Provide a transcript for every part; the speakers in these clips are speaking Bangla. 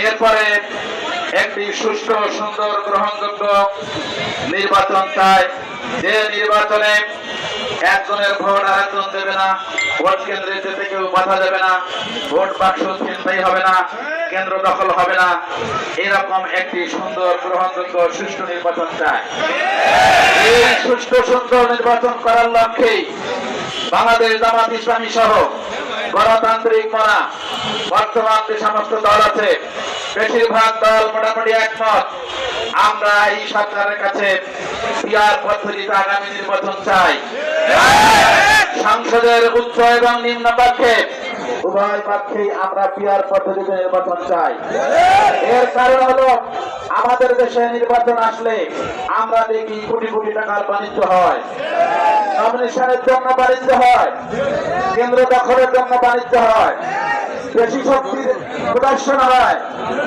এরপরে একটি সুষ্ঠু সুন্দর গ্রহণযোগ্য নির্বাচন চাই। যে নির্বাচনে একজনের ভোট আর একজন দেবে না, ভোট কেন্দ্রে যেতে কেউ বাধা দেবে না, ভোট বাক্স চিন্তাই হবে না, কেন্দ্র দখল হবে না, এরকম একটি সুন্দর গ্রহণযোগ্য সুষ্ঠু নির্বাচন চায় এই সুষ্ঠু সুন্দর নির্বাচন করার লক্ষ্যেই বাংলাদেশ জামাত ইসলামী সহ গণতান্ত্রিক মনা, বর্তমান যে সমস্ত দল আছে বেশিরভাগ দল মোটামুটি একমত। আমরা এই সরকারের কাছে আগামী নির্বাচন চাই। সংসদের উচ্চ এবং নিম্ন পক্ষে উভয় পক্ষেই আমরা পিয়ার পদ্ধতিতে নির্বাচন চাই। এর কারণ হলো, আমাদের দেশে নির্বাচন আসলে আমরা দেখি কোটি কোটি টাকার বাণিজ্য হয়। নমিনেশনের জন্য বাণিজ্য হয়। কেন্দ্র দখলের জন্য বাণিজ্য হয়। বেশি শক্তির প্রদর্শন হয়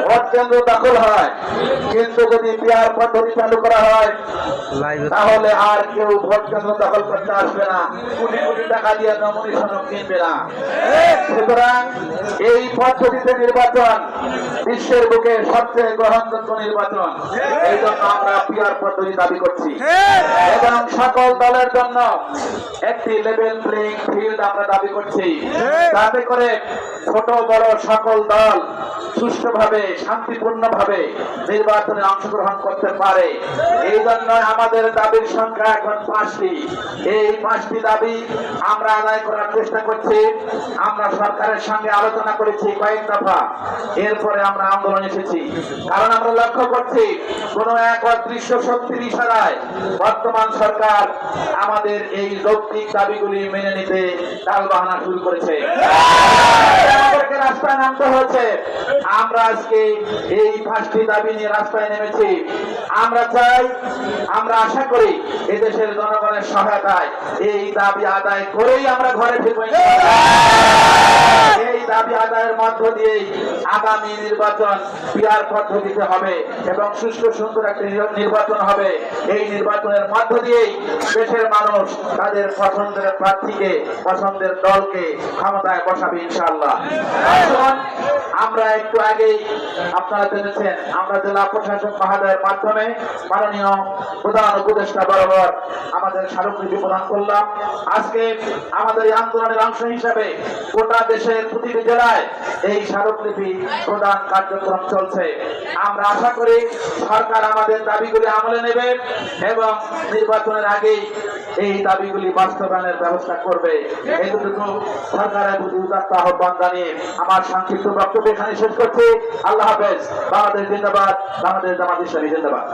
ভোট কেন্দ্র দখল হয়। কিন্তু যদি পিয়ার পদ্ধতি চালু করা হয়, তাহলে আর কেউ ভোট কেন্দ্র দখল করতে আসবে না। কোটি কোটি টাকা দিয়ে নমিনেশন কিনবে না সুতরাং এই পদ্ধতিতে নির্বাচন বিশ্বের বুকে সবচেয়ে গ্রহণযোগ্য নির্বাচন। এই জন্য আমরা পিয়ার পদ্ধতি দাবি করছি। এবং সকল দলের জন্য একটি লেভেল প্লেইং ফিল্ড আমরা দাবি করছি। যাতে করে ছোট, বড় সকল দল সুষ্ঠুভাবে, শান্তিপূর্ণভাবে নির্বাচনে অংশগ্রহণ করতে পারে। এই জন্য আমাদের দাবির সংখ্যা এখন পাঁচটি। এই পাঁচটি দাবি আমরা আদায় করার চেষ্টা করছি। আমরা সরকারের সঙ্গে আলোচনা করেছি কয়েক দফা। এরপরে আমরা আন্দোলন এসেছি। কারণ আমরা লক্ষ্য করছি, কোন এক অদৃশ্য শক্তির ইশারায় বর্তমান সরকার আমাদের এই যৌক্তিক দাবিগুলি মেনে নিতে টাল বাহানা শুরু করেছে। রাস্তায় নামতে হয়েছে। আমরা আজকে এই পাঁচটি দাবি নিয়ে রাস্তায় নেমেছি। আমরা চাই, আমরা আশা করি এদেশের জনগণের সহায়তায় এই দাবি আদায় করেই আমরা ঘরে ফিরবো। এই দাবি আদায়ের মধ্য দিয়েই আগামী নির্বাচন পিয়ার পদ্ধতিতে হবে এবং সুষ্ঠু, সুন্দর একটি নির- নির্বাচন হবে। এই নির্বাচনের মধ্য দিয়েই দেশের মানুষ তাদের পছন্দের প্রার্থীকে, পছন্দের দলকে ক্ষমতায় বসাবে ইনশাআল্লাহ। আসুন আমরা একটু আগেই আপনারা জেনেছেন, আমরা জেলা প্রশাসক মহাদয়ের মাধ্যমে মাননীয় প্রধান উপদেষ্টা বরাবর আমাদের স্মারকলিপি প্রদান করলাম। আজকে আমাদের এই আন্দোলনের অংশ হিসাবে গোটা দেশের প্রতিটি জেলায় এই স্মারকলিপি প্রদান কার্যক্রম চলছে। আমরা আশা করি সরকার আমাদের দাবিগুলি আমলে নেবে এবং নির্বাচনের আগেই এই দাবিগুলি বাস্তবায়নের ব্যবস্থা করবে। এতটুকু সরকারের প্রতি উদাত্ত আহ্বান জানিয়ে আমার সংক্ষিপ্ত বক্তব্য এখানে শেষ করছি। আল্লাহ হাফেজ। বাংলাদেশ জিন্দাবাদ বাংলাদেশ জামাত ইসলামী জিন্দাবাদ।